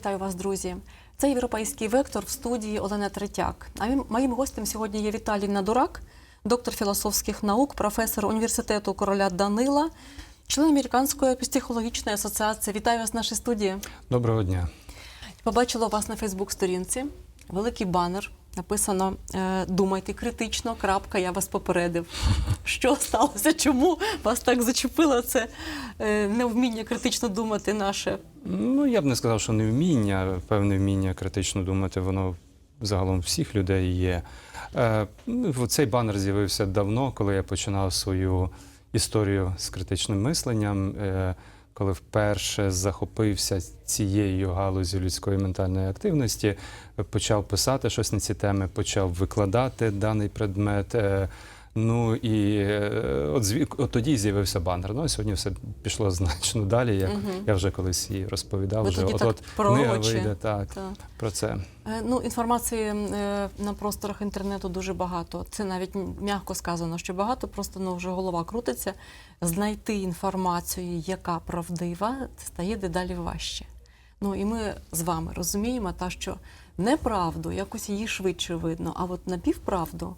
вітаю вас, друзі. Це європейський вектор в студії Олена Третяк. А моїм гостем сьогодні є Віталій Надурак, доктор філософських наук, професор університету короля Данила, член Американської психологічної асоціації. Вітаю вас в нашій студії. Доброго дня. Побачила вас на Фейсбук-сторінці. Великий банер. Написано е, Думайте критично. Крапка, я вас попередив. Що сталося? Чому вас так зачепило це е, невміння критично думати наше? Ну, я б не сказав, що невміння, певне вміння критично думати, воно загалом всіх людей є. Е, ну, Цей банер з'явився давно, коли я починав свою історію з критичним мисленням, коли вперше захопився цією галузю людської ментальної активності, е, почав писати щось на ці теми, почав викладати даний предмет. Ну і е, от, зві... от тоді з'явився банер. Ну а сьогодні все пішло значно далі. Як Мгм. я вже колись і розповідав, Ви вже тоді от так от книга вийде так Так. про це. Е, Ну, інформації е, на просторах інтернету дуже багато. Це навіть м'яко сказано, що багато, просто ну, вже голова крутиться. Знайти інформацію, яка правдива, стає дедалі важче. Ну і ми з вами розуміємо, та, що неправду, якось її швидше видно, а от напівправду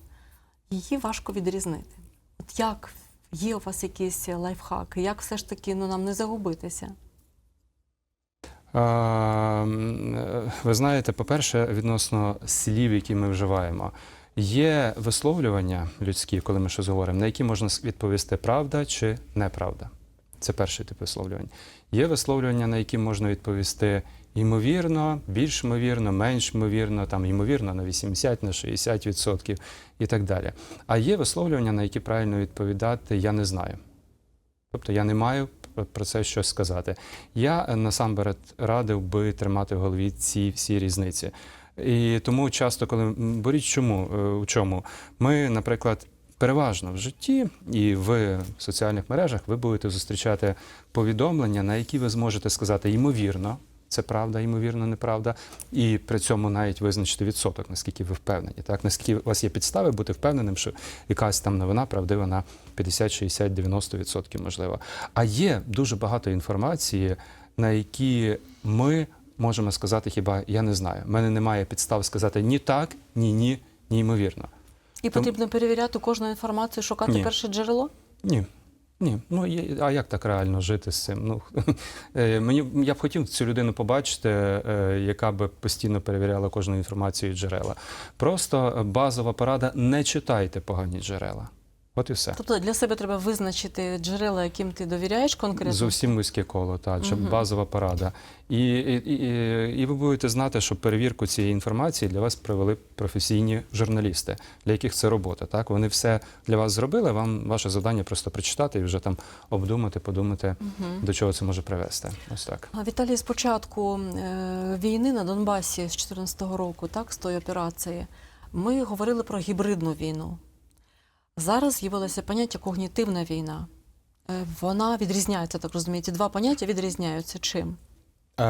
її важко відрізнити. От як є у вас якісь лайфхаки, як все ж таки ну, нам не загубитися? Е, ви знаєте, по-перше, відносно слів, які ми вживаємо. Є висловлювання людські, коли ми щось говоримо, на які можна відповісти правда чи неправда. Це перший тип висловлювань. Є висловлювання, на які можна відповісти ймовірно, більш ймовірно, менш ймовірно, там ймовірно на 80, на 60% і так далі. А є висловлювання, на які правильно відповідати я не знаю. Тобто я не маю про- це щось сказати. Я е, насамперед радив би тримати в голові ці всі різниці. І тому часто, коли боріть чому е, у чому, ми, наприклад, переважно в житті і в соціальних мережах ви будете зустрічати повідомлення, на які ви зможете сказати ймовірно. Це правда, ймовірно, неправда, і при цьому навіть визначити відсоток, наскільки ви впевнені. Так, наскільки у вас є підстави бути впевненим, що якась там новина правдива на 50, 60, 90 відсотків, можливо. А є дуже багато інформації, на які ми можемо сказати, хіба я не знаю. У мене немає підстав сказати ні так, ні, ні, ні, ймовірно. І потрібно перевіряти кожну інформацію, шукати Ні. перше джерело? Ні. Ні, ну а як так реально жити з цим? Ну е, мені я б хотів цю людину побачити, е, яка би постійно перевіряла кожну інформацію і джерела. Просто базова порада: не читайте погані джерела. От і все. Тобто для себе треба визначити джерела, яким ти довіряєш конкретно. Зовсім вузьке коло, та це Мгм. базова порада. І, і, і, і ви будете знати, що перевірку цієї інформації для вас провели професійні журналісти, для яких це робота. Так вони все для вас зробили. Вам ваше завдання просто прочитати і вже там обдумати, подумати, Мгм. до чого це може привести. Ось так. А, Віталій, з початку е, війни на Донбасі з 2014 року, так, з тої операції, ми говорили про гібридну війну. Зараз з'явилося поняття когнітивна війна. Е, Вона відрізняється, так розумію. Ці два поняття відрізняються чим? Е,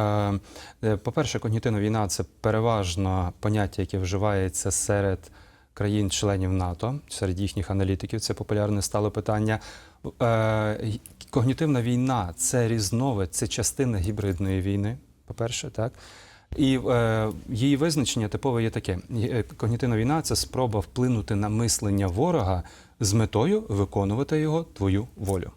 е, По-перше, когнітивна війна це переважно поняття, яке вживається серед країн-членів НАТО, серед їхніх аналітиків. Це популярне стало питання. Когнітивна війна це різновид, це частина гібридної війни. По-перше, так. І е, її визначення типове є таке: е, когнітивна війна це спроба вплинути на мислення ворога з метою виконувати його твою волю.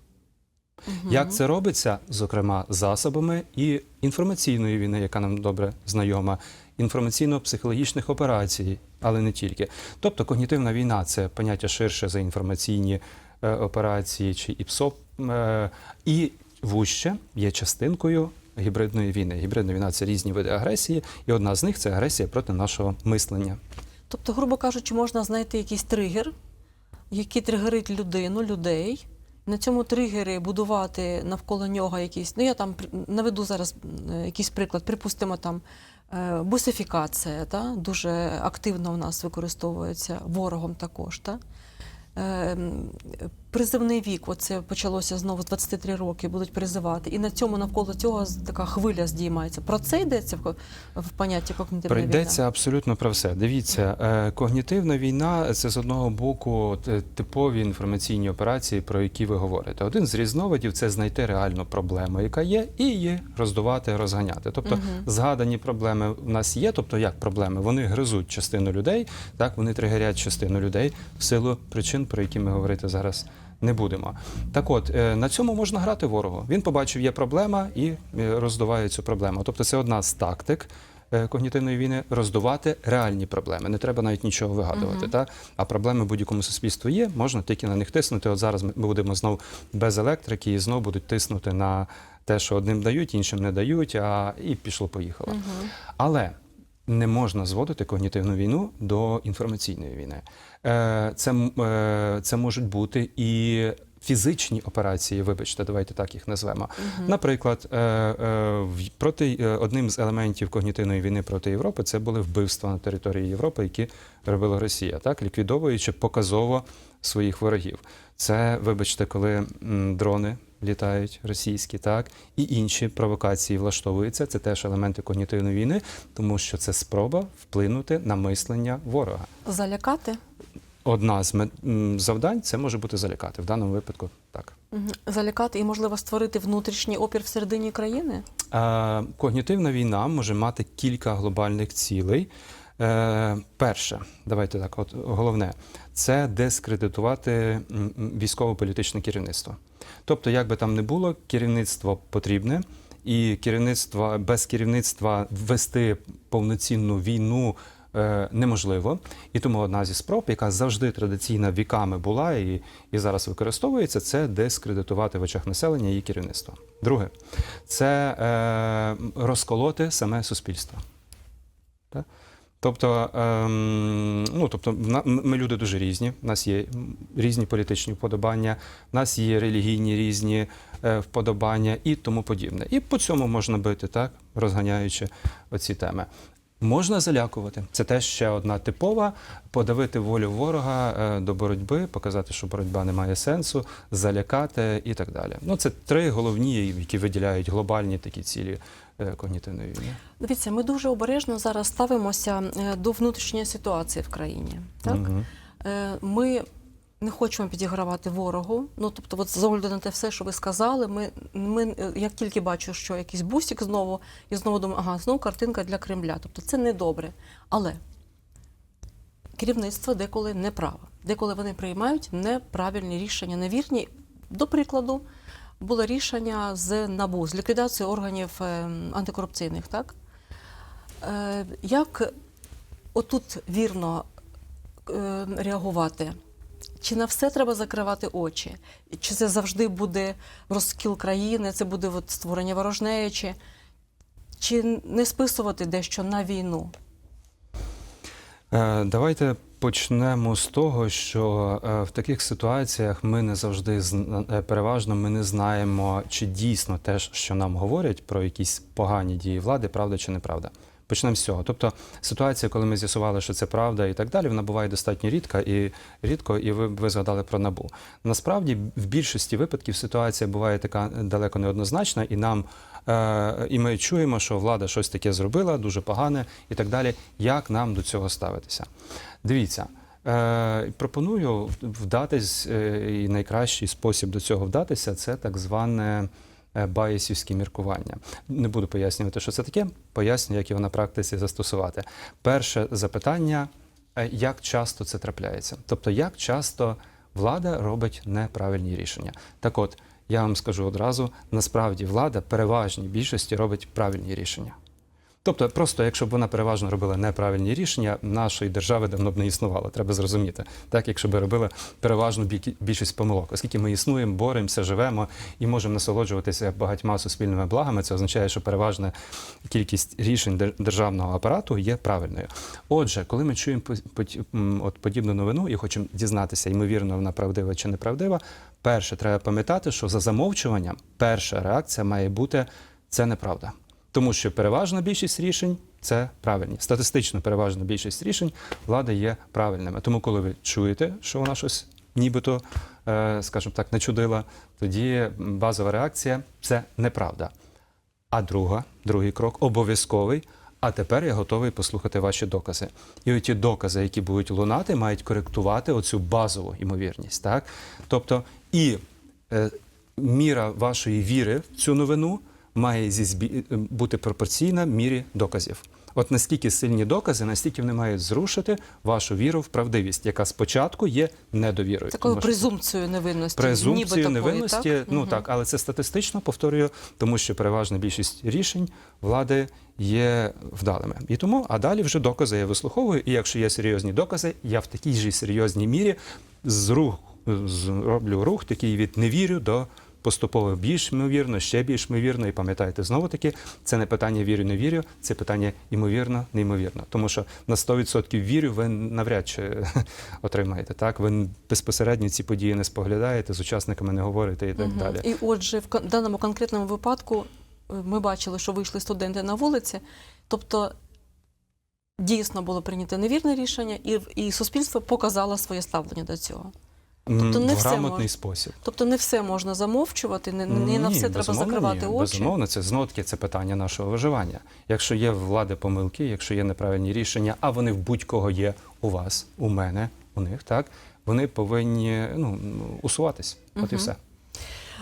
Як це робиться, зокрема, засобами і інформаційної війни, яка нам добре знайома, інформаційно-психологічних операцій, але не тільки. Тобто когнітивна війна це поняття ширше за інформаційні е, операції чи ІПСО, е, і вуще є частинкою гібридної війни. Гібридна війна це різні види агресії, і одна з них це агресія проти нашого мислення. Тобто, грубо кажучи, можна знайти якийсь тригер, який тригерить людину, людей. На цьому тригері будувати навколо нього якісь. Ну я там наведу зараз е, якийсь приклад. Припустимо, там е, бусифікація, та, дуже активно у нас використовується ворогом також. Та? Е, призивний вік, оце почалося знову з 23 роки, будуть призивати, і на цьому навколо цього така хвиля здіймається. Про це йдеться в, в понятті когнітивна війна? абсолютно про все. Дивіться, е, когнітивна війна це з одного боку типові інформаційні операції, про які ви говорите. Один з різновидів це знайти реальну проблему, яка є, і її роздувати, розганяти. Тобто Мгм. згадані проблеми в нас є. Тобто, як проблеми? Вони гризуть частину людей, так вони тригерять частину людей в силу причин, про які ми говорити зараз. Не будемо. Так от, е, на цьому можна грати ворогу. Він побачив, є проблема і е, роздуває цю проблему. Тобто це одна з тактик е, когнітивної війни роздувати реальні проблеми. Не треба навіть нічого вигадувати. Мгм. Та? А проблеми в будь-якому суспільстві є, можна тільки на них тиснути. От зараз ми будемо знову без електрики і знову будуть тиснути на те, що одним дають, іншим не дають, а і пішло-поїхало. Мгм. Але не можна зводити когнітивну війну до інформаційної війни. Е, Це, е, це можуть бути і фізичні операції, вибачте, давайте так їх назвемо. Мгм. Наприклад, е, е, проти е, одним з елементів когнітивної війни проти Європи це були вбивства на території Європи, які робила Росія, так ліквідовуючи показово своїх ворогів. Це, вибачте, коли дрони літають російські, так і інші провокації влаштовуються. Це теж елементи когнітивної війни, тому що це спроба вплинути на мислення ворога. Залякати? Одна з завдань це може бути залякати. В даному випадку так. Залякати і, можливо, створити внутрішній опір всередині країни? Е, когнітивна війна може мати кілька глобальних цілей. Е, перше, давайте так, от головне, це дискредитувати військово-політичне керівництво. Тобто, як би там не було, керівництво потрібне, і керівництво без керівництва ввести повноцінну війну. Е, Неможливо, і тому одна зі спроб, яка завжди традиційно віками була і, і зараз використовується, це дискредитувати в очах населення її керівництво. Друге, це е, розколоти саме суспільство. Так? Тобто, ем, ну, тобто, ми люди дуже різні. У нас є різні політичні вподобання, в нас є релігійні різні е, вподобання і тому подібне. І по цьому можна бити, так, розганяючи оці теми. Можна залякувати. Це теж ще одна типова подавити волю ворога е, до боротьби, показати, що боротьба не має сенсу, залякати і так далі. Ну, це три головні, які виділяють глобальні такі цілі е, когнітивної війни. Дивіться, ми дуже обережно зараз ставимося е, до внутрішньої ситуації в країні. Так? Е, Ми не хочемо підігравати ворогу. Ну тобто, от з огляду на те все, що ви сказали, ми, ми як тільки бачу, що якийсь бусик знову, і знову думаю, ага, знову картинка для Кремля. Тобто це не добре. Але керівництво деколи не праве. Деколи вони приймають неправильні рішення, невірні. До прикладу, було рішення з НАБУ, з ліквідації органів е, антикорупційних, так? Е, Як отут вірно е, реагувати? Чи на все треба закривати очі? Чи це завжди буде розкіл країни, це буде от створення ворожнечі? Чи не списувати дещо на війну? Е, Давайте почнемо з того, що е, в таких ситуаціях ми не завжди е, переважно ми не знаємо, чи дійсно те, що нам говорять про якісь погані дії влади, правда чи неправда. Почнемо з цього. Тобто ситуація, коли ми з'ясували, що це правда і так далі, вона буває достатньо рідка і рідко, і ви, ви згадали про набу. Насправді, в більшості випадків ситуація буває така далеко неоднозначна, і нам е, і ми чуємо, що влада щось таке зробила, дуже погане і так далі. Як нам до цього ставитися? Дивіться. Е, пропоную вдатись, е, і найкращий спосіб до цього вдатися це так зване е, баєсівське міркування. Не буду пояснювати, що це таке, поясню, як його на практиці застосувати. Перше запитання: е, як часто це трапляється? Тобто, як часто влада робить неправильні рішення? Так от, я вам скажу одразу: насправді влада переважній більшості робить правильні рішення. Тобто, просто якщо б вона переважно робила неправильні рішення, нашої держави давно б не існувало. Треба зрозуміти. Так, якщо б робила переважну більшість помилок, оскільки ми існуємо, боремося, живемо і можемо насолоджуватися багатьма суспільними благами, це означає, що переважна кількість рішень державного апарату є правильною. Отже, коли ми чуємо от подібну новину і хочемо дізнатися, ймовірно, вона правдива чи неправдива, перше треба пам'ятати, що за замовчуванням перша реакція має бути це неправда. Тому що переважна більшість рішень це правильні. Статистично переважна більшість рішень влади є правильними. Тому, коли ви чуєте, що вона щось нібито е, скажімо так, не чудила, тоді базова реакція це неправда. А друга, другий крок обов'язковий. А тепер я готовий послухати ваші докази. І оті докази, які будуть лунати, мають коректувати оцю базову ймовірність. Так? Тобто, і е, міра вашої віри в цю новину має зі е, бути пропорційна мірі доказів. От наскільки сильні докази, настільки вони мають зрушити вашу віру в правдивість, яка спочатку є недовірою. Такою презумпцією невинності. ніби презумпцію такої, невинності. так? Ну Мгм. так, але це статистично повторюю, тому що переважна більшість рішень влади є вдалими. І тому, а далі вже докази я вислуховую. І якщо є серйозні докази, я в такій же серйозній мірі з рух, зроблю рух такий від невірю до. Поступово більш ймовірно, ще більш ймовірно, і пам'ятаєте, знову таки, це не питання вірю, не вірю, це питання ймовірно, неймовірно. Тому що на 100% вірю ви навряд чи отримаєте. Так, ви безпосередньо ці події не споглядаєте, з учасниками не говорите і так Мгм. далі. І отже, в даному конкретному випадку е, ми бачили, що вийшли студенти на вулиці. Тобто дійсно було прийнято невірне рішення, і, і суспільство показало своє ставлення до цього. Тобто не в все грамотний можна. спосіб. Тобто не все можна замовчувати, не, не на все треба закривати ні. очі. Безумовно, це знову таки це питання нашого виживання. Якщо є влади помилки, якщо є неправильні рішення, а вони в будь-кого є у вас, у мене, у них, так вони повинні ну, усуватись. От і все.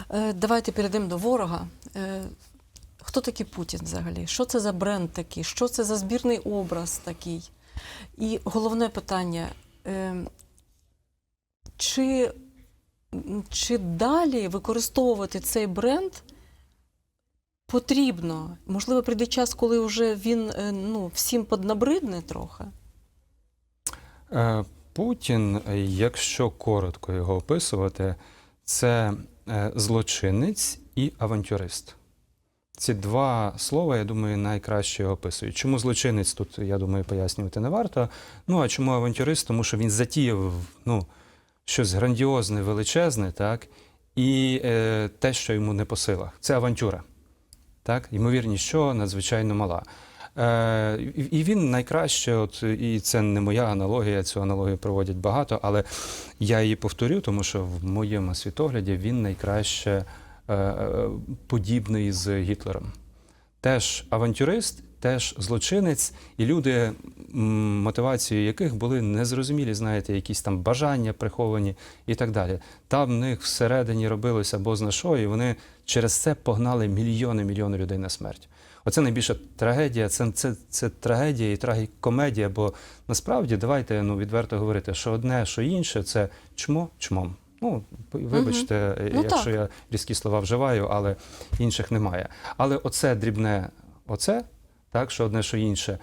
Е, Давайте перейдемо до ворога. Е, Хто такий Путін взагалі? Що це за бренд такий? Що це за збірний образ такий? І головне питання: е, чи, чи далі використовувати цей бренд потрібно? Можливо, прийде час, коли вже він е, ну, всім поднабридне трохи? Е, Путін, якщо коротко його описувати, це е, злочинець і авантюрист. Ці два слова, я думаю, найкраще його описують. Чому злочинець тут, я думаю, пояснювати не варто. Ну а чому авантюрист? Тому що він затіяв ну, щось грандіозне, величезне, так, і е, те, що йому не по силах. Це авантюра. Так? Ймовірність, що надзвичайно мала. Е, і- він найкраще, от, і це не моя аналогія, цю аналогію проводять багато, але я її повторю, тому що в моєму світогляді він найкраще е, е, подібний з Гітлером. Теж авантюрист, теж злочинець, і люди, мотивацією яких були незрозумілі, знаєте, якісь там бажання приховані і так далі. Там в них всередині робилося бозна що, і вони через це погнали мільйони мільйони людей на смерть. Оце найбільша трагедія. Це, це, це трагедія і трагікомедія, бо насправді давайте ну, відверто говорити, що одне, що інше, це чмо чмом. Ну, вибачте, Ну, якщо так. я різкі слова вживаю, але інших немає. Але оце дрібне, оце, так, що одне, що інше,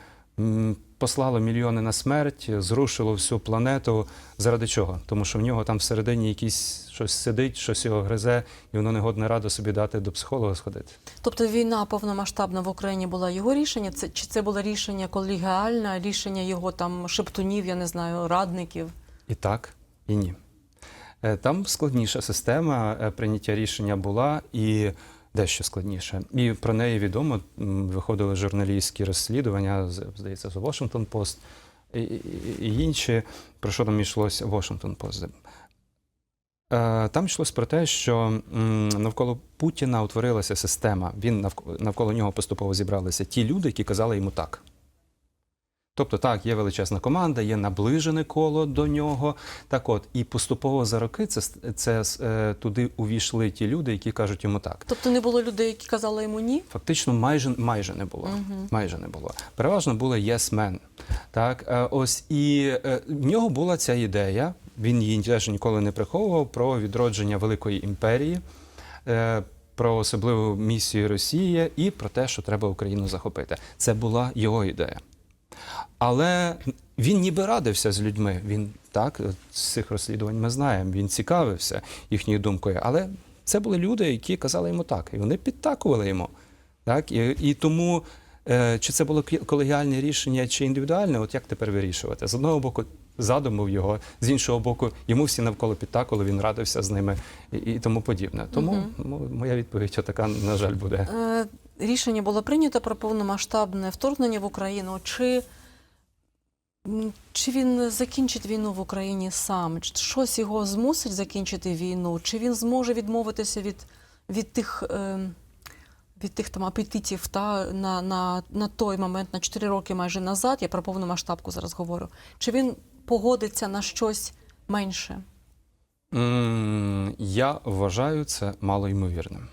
послало мільйони на смерть, зрушило всю планету. Заради чого? Тому що в нього там всередині якісь щось сидить, щось його гризе, і воно не годне радо собі дати до психолога сходити. Тобто війна повномасштабна в Україні була його рішення? Це, чи це було рішення колегіальне, рішення його там шептунів, я не знаю, радників? І так, і ні. Е, Там складніша система е, прийняття рішення була і дещо складніше. І про неї відомо виходили журналістські розслідування, здається, з Washington Post і, інші. Про що там йшлося Washington Post. Е, Там йшлось про те, що навколо Путіна утворилася система. Він навколо, навколо нього поступово зібралися ті люди, які казали йому так. Тобто, так, є величезна команда, є наближене коло до нього. Так от, і поступово за роки це, це е, туди увійшли ті люди, які кажуть йому так. Тобто не було людей, які казали йому ні? Фактично, майже майже не було. Мгм. Майже не було. Переважно були yes men. Так, е, ось і е, в нього була ця ідея. Він її теж ніколи не приховував про відродження великої імперії. е, Про особливу місію Росії і про те, що треба Україну захопити. Це була його ідея. Але він ніби радився з людьми. Він так з цих розслідувань ми знаємо. Він цікавився їхньою думкою. Але це були люди, які казали йому так, і вони підтакували йому. Так і, і тому. е, Чи це було колегіальне рішення, чи індивідуальне, от як тепер вирішувати? З одного боку, задумав його, з іншого боку, йому всі навколо підтакували, він радився з ними і, і тому подібне. Тому ну, моя відповідь така, на жаль, буде. Рішення було прийнято про повномасштабне вторгнення в Україну. Чи Чи він закінчить війну в Україні сам? Чи щось його змусить закінчити війну? Чи він зможе відмовитися від, від тих, е, від тих там апетитів та, на, на, на той момент, на 4 роки майже назад, я про повну масштабку зараз говорю. Чи він погодиться на щось менше? Я вважаю це малоймовірним.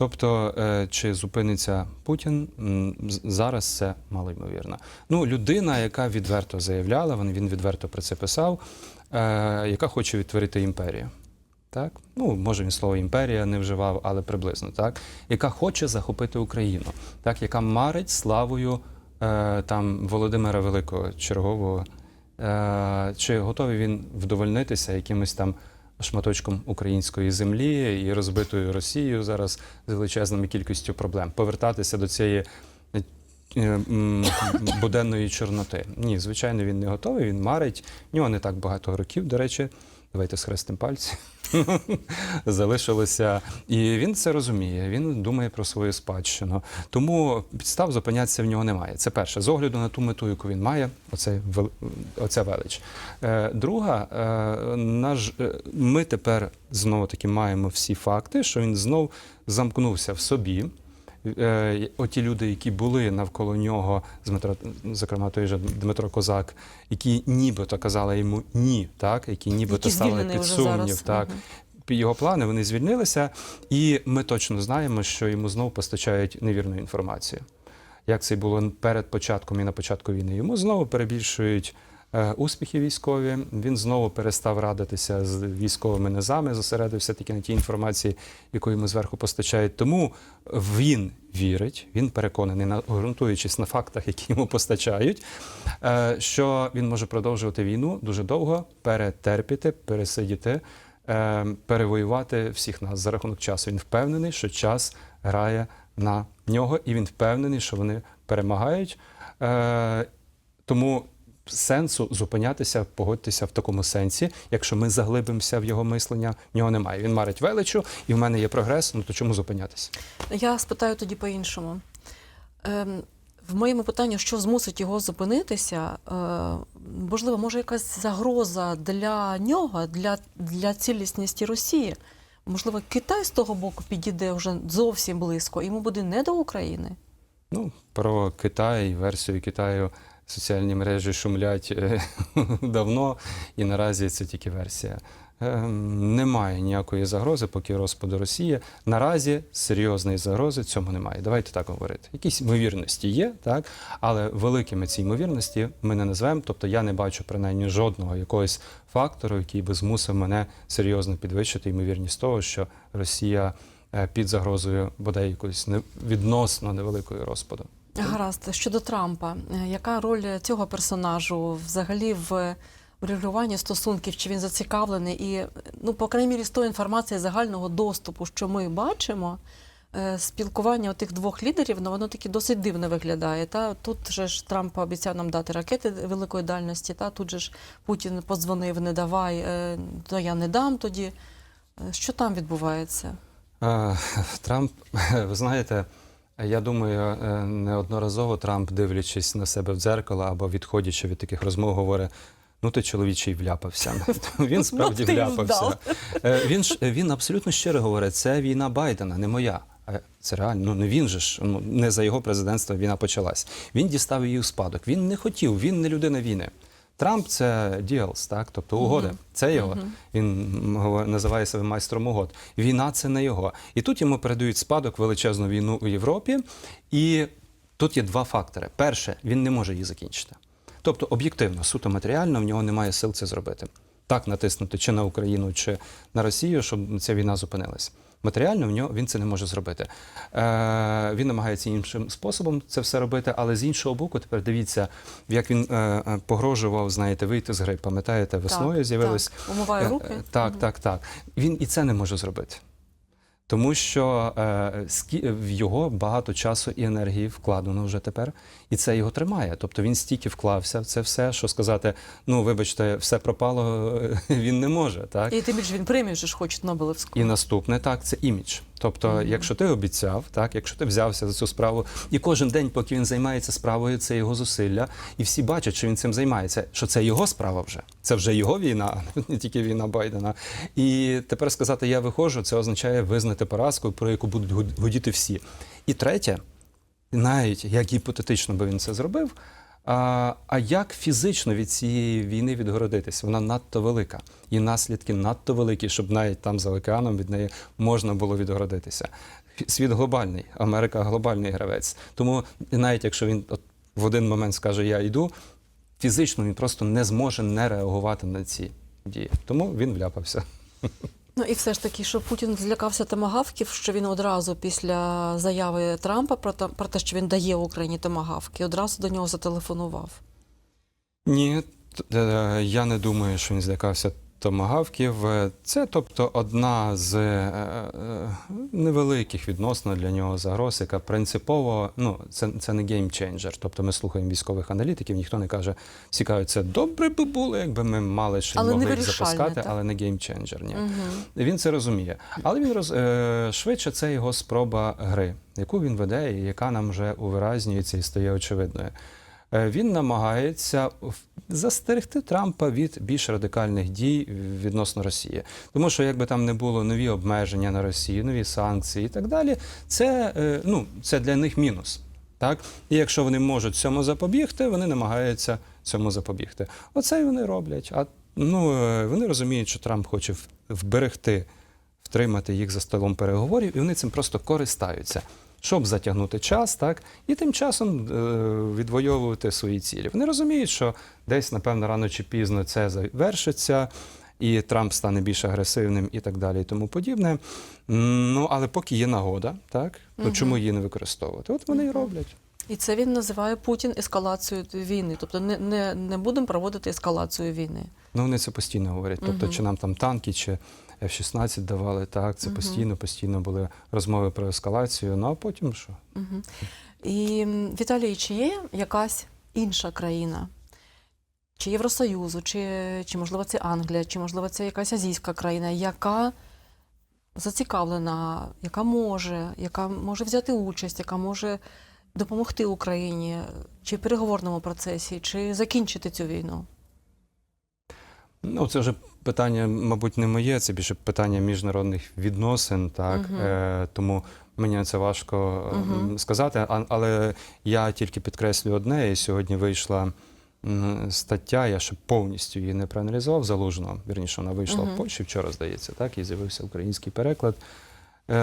Тобто, е, чи зупиниться Путін зараз це малоймовірно. Ну, людина, яка відверто заявляла, він, відверто про це писав, е, яка хоче відтворити імперію. Так? Ну, може, він слово імперія не вживав, але приблизно так, яка хоче захопити Україну, так, яка марить славою е, там Володимира Великого чергового. Е, чи готовий він вдовольнитися якимось там шматочком української землі і розбитою Росією зараз з величезною кількістю проблем, повертатися до цієї е, буденної чорноти? Ні, звичайно, він не готовий. Він марить. В нього не так багато років, до речі. Давайте схрестимо пальці. Залишилося. І він це розуміє. Він думає про свою спадщину. Тому підстав зупинятися в нього немає. Це перше. З огляду на ту мету, яку він має, оце, оця велич. Е, Друга, е, наш, е, ми тепер знову таки маємо всі факти, що він знов замкнувся в собі. Е, Оті люди, які були навколо нього, зокрема той же Дмитро Козак, які нібито казали йому ні, так, які нібито ставили під сумнів, так, під його плани, вони звільнилися, і ми точно знаємо, що йому знову постачають невірну інформацію. Як це було перед початком і на початку війни, йому знову перебільшують успіхи військові. Він знову перестав радитися з військовими низами, зосередився тільки на тій інформації, яку йому зверху постачають. Тому він вірить, він переконаний, на- ґрунтуючись на фактах, які йому постачають, е, що він може продовжувати війну дуже довго, перетерпіти, пересидіти, е, перевоювати всіх нас за рахунок часу. Він впевнений, що час грає на нього, і він впевнений, що вони перемагають. Е, Тому сенсу зупинятися, погодьтеся в такому сенсі. Якщо ми заглибимося в його мислення, в нього немає. Він марить величу, і в мене є прогрес. Ну то чому зупинятися? Я спитаю тоді по-іншому. Ем, в моєму питанні, що змусить його зупинитися, е, можливо, може якась загроза для нього, для, для цілісності Росії. Можливо, Китай з того боку підійде вже зовсім близько, йому буде не до України. Ну, про Китай, версію Китаю соціальні мережі шумлять е, давно, і наразі це тільки версія. Ем, Немає ніякої загрози, поки розпаду Росії. Наразі серйозної загрози цьому немає. Давайте так говорити. Якісь ймовірності є, так, але великими ці ймовірності ми не назвемо. Тобто я не бачу принаймні жодного якогось фактору, який би змусив мене серйозно підвищити ймовірність того, що Росія е, під загрозою бодай якоїсь не- відносно невеликої розпаду. Гаразд, щодо Трампа, е, яка роль цього персонажу взагалі в врегулюванні стосунків? Чи він зацікавлений? І, ну, по крайній мірі, з тої інформації загального доступу, що ми бачимо, е, спілкування тих двох лідерів, ну, воно таки досить дивно виглядає. Та? Тут же ж Трамп обіцяв нам дати ракети великої дальності, та? тут же ж Путін подзвонив, не давай, е, то я не дам тоді. Що там відбувається? Трамп, ви знаєте, я думаю, е, неодноразово Трамп, дивлячись на себе в дзеркало або відходячи від таких розмов, говорить. Ну, ти чоловічий вляпався. Він справді Ну, вляпався. Е, Він ж він абсолютно щиро говорить, це війна Байдена, не моя. Це реально, ну не він же ж, ну не за його президентства війна почалась. Він дістав її у спадок. Він не хотів, він не людина війни. Трамп це діалс, так, тобто угоди. Це його. Він м, говор- називає себе майстром угод. Війна це не його. І тут йому передають спадок величезну війну у Європі. І тут є два фактори. Перше, він не може її закінчити. Тобто, об'єктивно, суто матеріально, в нього немає сил це зробити. Так натиснути чи на Україну, чи на Росію, щоб ця війна зупинилась. Матеріально в нього він це не може зробити. Е, він намагається іншим способом це все робити, але з іншого боку, тепер дивіться, як він е, е, погрожував, знаєте, вийти з гри. Пам'ятаєте, весною з'явилось. так. Умиваю Е, руки. е, Так, так, так. Він і це не може зробити. Тому що е, в його багато часу і енергії вкладено вже тепер, і це його тримає. Тобто він стільки вклався в це все, що сказати, ну вибачте, все пропало, він не може. Так? І тим більше він премію ж хоче Нобелевську. І наступне так, це імідж. Тобто, Мгм. якщо ти обіцяв, так, якщо ти взявся за цю справу, і кожен день, поки він займається справою, це його зусилля, і всі бачать, що він цим займається, що це його справа вже, це вже його війна, не тільки війна Байдена. І тепер сказати Я виходжу, це означає визнати поразку, про яку будуть гудіти всі. І третє, навіть як гіпотетично би він це зробив. А, а як фізично від цієї війни відгородитись? Вона надто велика, і наслідки надто великі, щоб навіть там за океаном від неї можна було відгородитися. Світ глобальний, Америка глобальний гравець. Тому навіть якщо він от в один момент скаже Я йду, фізично він просто не зможе не реагувати на ці дії. Тому він вляпався. Ну і все ж таки, що Путін злякався томагавків, що він одразу після заяви Трампа про те, що він дає Україні томагавки, одразу до нього зателефонував. Ні, е, я не думаю, що він злякався томагавків. Це, тобто, одна з е, е, невеликих відносно для нього загроз, яка принципово, ну, це, це не геймченджер. Тобто ми слухаємо військових аналітиків, ніхто не каже, це добре би було, якби ми мали ще Але могли їх запускати, так? але не геймченджер. Ні. Угу. Він це розуміє. Але він роз, е, швидше це його спроба гри, яку він веде, і яка нам вже увиразнюється і стає очевидною. Е, Він намагається застерегти Трампа від більш радикальних дій відносно Росії. Тому що якби там не було нові обмеження на Росію, нові санкції і так далі, це, е, ну, це для них мінус. Так? І якщо вони можуть цьому запобігти, вони намагаються цьому запобігти. Оце й вони роблять. А ну, е, вони розуміють, що Трамп хоче вберегти, втримати їх за столом переговорів, і вони цим просто користаються, щоб затягнути час, так, і тим часом е, відвоювати свої цілі. Вони розуміють, що десь, напевно, рано чи пізно це завершиться. І Трамп стане більш агресивним і так далі, і тому подібне. Ну, але поки є нагода, так то Мгм. чому її не використовувати? От вони і роблять. І це він називає Путін ескалацією війни. Тобто не, не, не будемо проводити ескалацію війни. Ну, вони це постійно говорять. Тобто, Мгм. чи нам там танки, чи F-16 давали, так, це постійно, постійно були розмови про ескалацію. Ну а потім що? Угу. І Віталій, чи є якась інша країна? Чи Євросоюзу, чи, чи можливо це Англія, чи можливо це якась азійська країна, яка зацікавлена, яка може, яка може взяти участь, яка може допомогти Україні чи в переговорному процесі, чи закінчити цю війну? Ну, це вже питання, мабуть, не моє, це більше питання міжнародних відносин, так. Мгм. Е, тому мені це важко м, сказати. А, але я тільки підкреслюю одне, і сьогодні вийшла м, стаття, я ще повністю її не проаналізував залужно. Вірніше, вона вийшла Мгм. в Польщі вчора, здається, так, і з'явився український переклад. Е,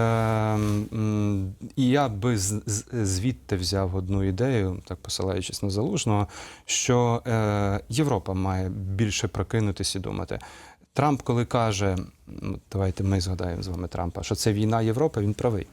і я би звідти взяв одну ідею, так посилаючись на залужного, що е, Європа має більше прокинутись і думати. Трамп, коли каже, ну, давайте ми згадаємо з вами Трампа, що це війна Європи, він правий.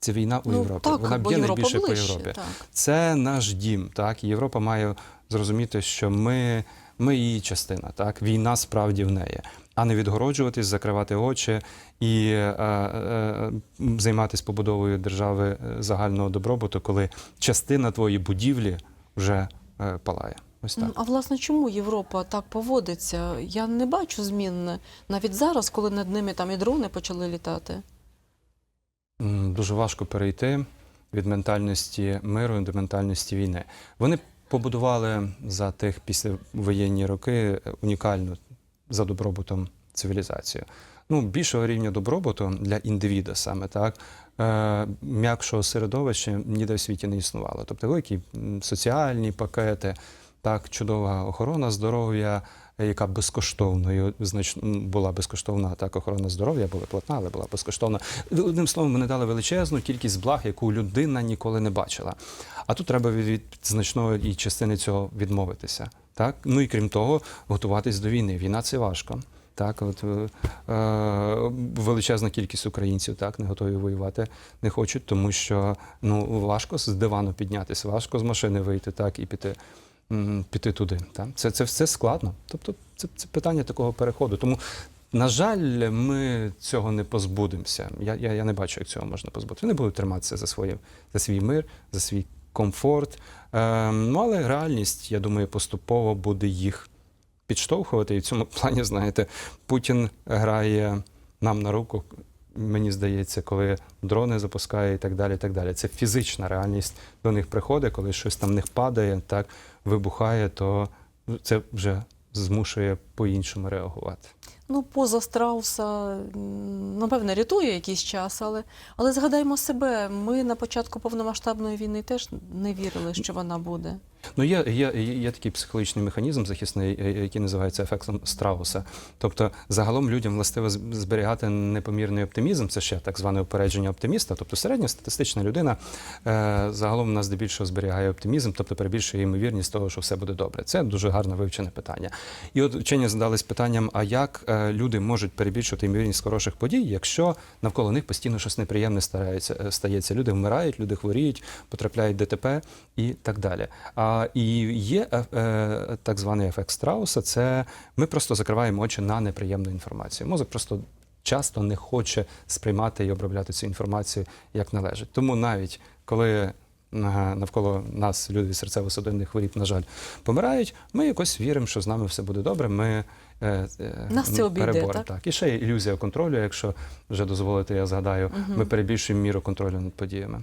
Це війна у Європі. Ну, так, Вона б'є найбільше по Європі. Так. Це наш дім, так і Європа має зрозуміти, що ми, ми її частина, так війна справді в неї, а не відгороджуватись, закривати очі і е, е, займатися побудовою держави е, загального добробуту, коли частина твоєї будівлі вже е, палає. Ось так. А власне, чому Європа так поводиться? Я не бачу змін навіть зараз, коли над ними там і дрони почали літати. Дуже важко перейти від ментальності миру до ментальності війни. Вони побудували за тих післявоєнні роки унікальну за добробутом цивілізацію. Ну, більшого рівня добробуту для індивіда саме так. Е, м'якшого середовища ніде в світі не існувало. Тобто великі соціальні пакети, так, чудова охорона здоров'я, яка безкоштовною знач... м, була безкоштовна так, охорона здоров'я, була платна, але була безкоштовна. Одним словом, вони дали величезну кількість благ, яку людина ніколи не бачила. А тут треба від, значної частини цього відмовитися. Так? Ну і крім того, готуватись до війни. Війна це важко. Так, от е, е, величезна кількість українців так не готові воювати, не хочуть, тому що ну важко з дивану піднятися, важко з машини вийти, так і піти, піти туди. Так? Це, це все складно. Тобто, це, це питання такого переходу. Тому, на жаль, ми цього не позбудемося. Я, я, я не бачу, як цього можна позбути. Вони будуть триматися за своє, за свій мир, за свій комфорт. Е, ну але реальність, я думаю, поступово буде їх підштовхувати. І в цьому плані, знаєте, Путін грає нам на руку мені здається, коли дрони запускає і так далі. і так далі. Це фізична реальність до них приходить, коли щось там в них падає, так вибухає, то це вже змушує по-іншому реагувати. Ну, поза страуса, напевне, рятує якийсь час, але, але згадаймо себе. Ми на початку повномасштабної війни теж не вірили, що вона буде. Ну, є, є, є, такий психологічний механізм захисний, е, який називається ефектом страуса. Тобто, загалом людям властиво зберігати непомірний оптимізм, це ще так зване упередження оптиміста. Тобто середньостатистична людина е, загалом у нас здебільшого зберігає оптимізм, тобто перебільшує ймовірність того, що все буде добре. Це дуже гарно вивчене питання. І от вчені задались питанням: а як е, люди можуть перебільшувати ймовірність хороших подій, якщо навколо них постійно щось неприємне е, стається? Люди вмирають, люди хворіють, потрапляють в ДТП і так далі. А і є е, е, так званий ефект страуса. Це ми просто закриваємо очі на неприємну інформацію. Мозок просто часто не хоче сприймати і обробляти цю інформацію як належить. Тому навіть коли е, навколо нас люди від серцево-судинних хворіб, на жаль, помирають, ми якось віримо, що з нами все буде добре. Ми е, Нас це обійде, переборемо. так? І ще є ілюзія контролю, якщо вже дозволити, я згадаю, ми перебільшуємо міру контролю над подіями.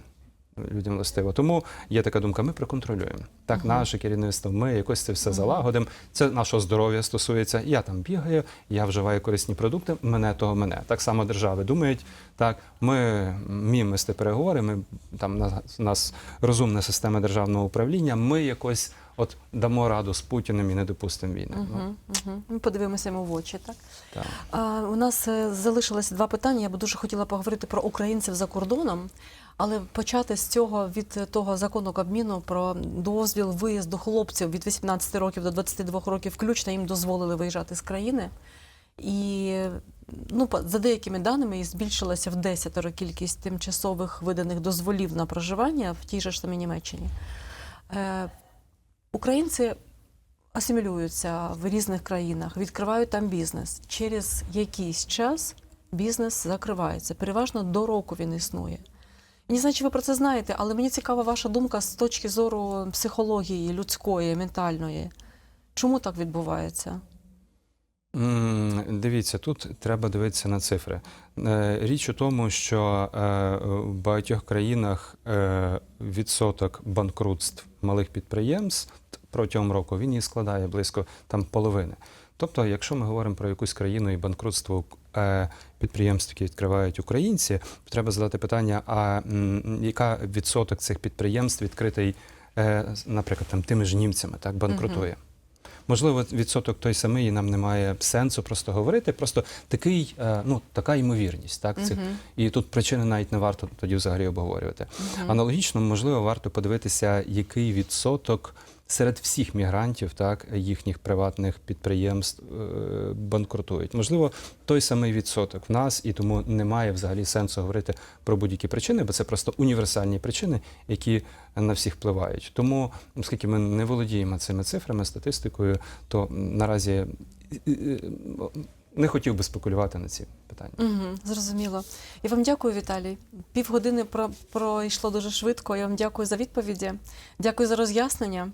Людям властиво. Тому є така думка, ми проконтролюємо. Так, Мгм. наше керівництво, ми якось це все залагодимо. Це нашого здоров'я стосується. Я там бігаю, я вживаю корисні продукти, мене того мене. Так само держави думають. Так, ми вміємо вести переговори, ми там у нас розумна система державного управління. Ми якось от дамо раду з Путіним і не допустимо війни. Угу, угу. Ми подивимося йому в очі, так? так. А, у нас е, залишилося два питання. Я б дуже хотіла поговорити про українців за кордоном, але почати з цього від того закону Кабміну про дозвіл виїзду хлопців від 18 років до 22 років, включно їм дозволили виїжджати з країни. І ну, за деякими даними і збільшилася в десятеро кількість тимчасових виданих дозволів на проживання в тій же ж самій Німеччині. Українці асимілюються в різних країнах, відкривають там бізнес. Через якийсь час бізнес закривається. Переважно до року він існує. Не знаю, чи ви про це знаєте, але мені цікава ваша думка з точки зору психології людської, ментальної. Чому так відбувається? Дивіться, тут треба дивитися на цифри. Е, Річ у тому, що е, в багатьох країнах е, відсоток банкрутств малих підприємств протягом року він і складає близько там половини. Тобто, якщо ми говоримо про якусь країну і банкрутство підприємств, які відкривають українці, треба задати питання: а яка відсоток цих підприємств відкритий, наприклад, там тими ж німцями, так банкрутує? Можливо, відсоток той самий, і нам немає сенсу просто говорити. Просто такий, е, ну така ймовірність, так цих Мгм. і тут причини навіть не варто тоді взагалі обговорювати. Мгм. Аналогічно, можливо, варто подивитися, який відсоток серед всіх мігрантів, так їхніх приватних підприємств е, банкрутують. Можливо, той самий відсоток в нас, і тому немає взагалі сенсу говорити про будь-які причини, бо це просто універсальні причини, які на всіх впливають. Тому, оскільки ми не володіємо цими цифрами, статистикою, то наразі е, е, не хотів би спекулювати на ці питання. Угу, зрозуміло. Я вам дякую, Віталій. Півгодини про, пройшло дуже швидко. Я вам дякую за відповіді. Дякую за роз'яснення.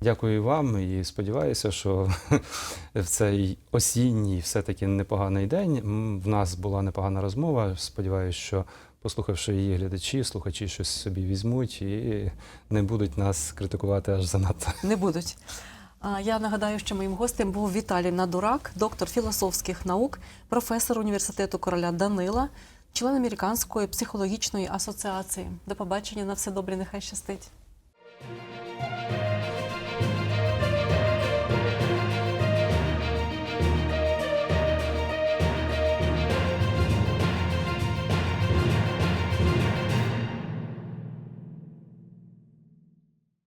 Дякую вам і сподіваюся, що в цей осінній, все-таки непоганий день в нас була непогана розмова. Сподіваюся, що послухавши її глядачі, слухачі щось собі візьмуть і не будуть нас критикувати аж занадто. Не будуть. Я нагадаю, що моїм гостем був Віталій Надурак, доктор філософських наук, професор університету короля Данила, член Американської психологічної асоціації. До побачення на все добре, нехай щастить.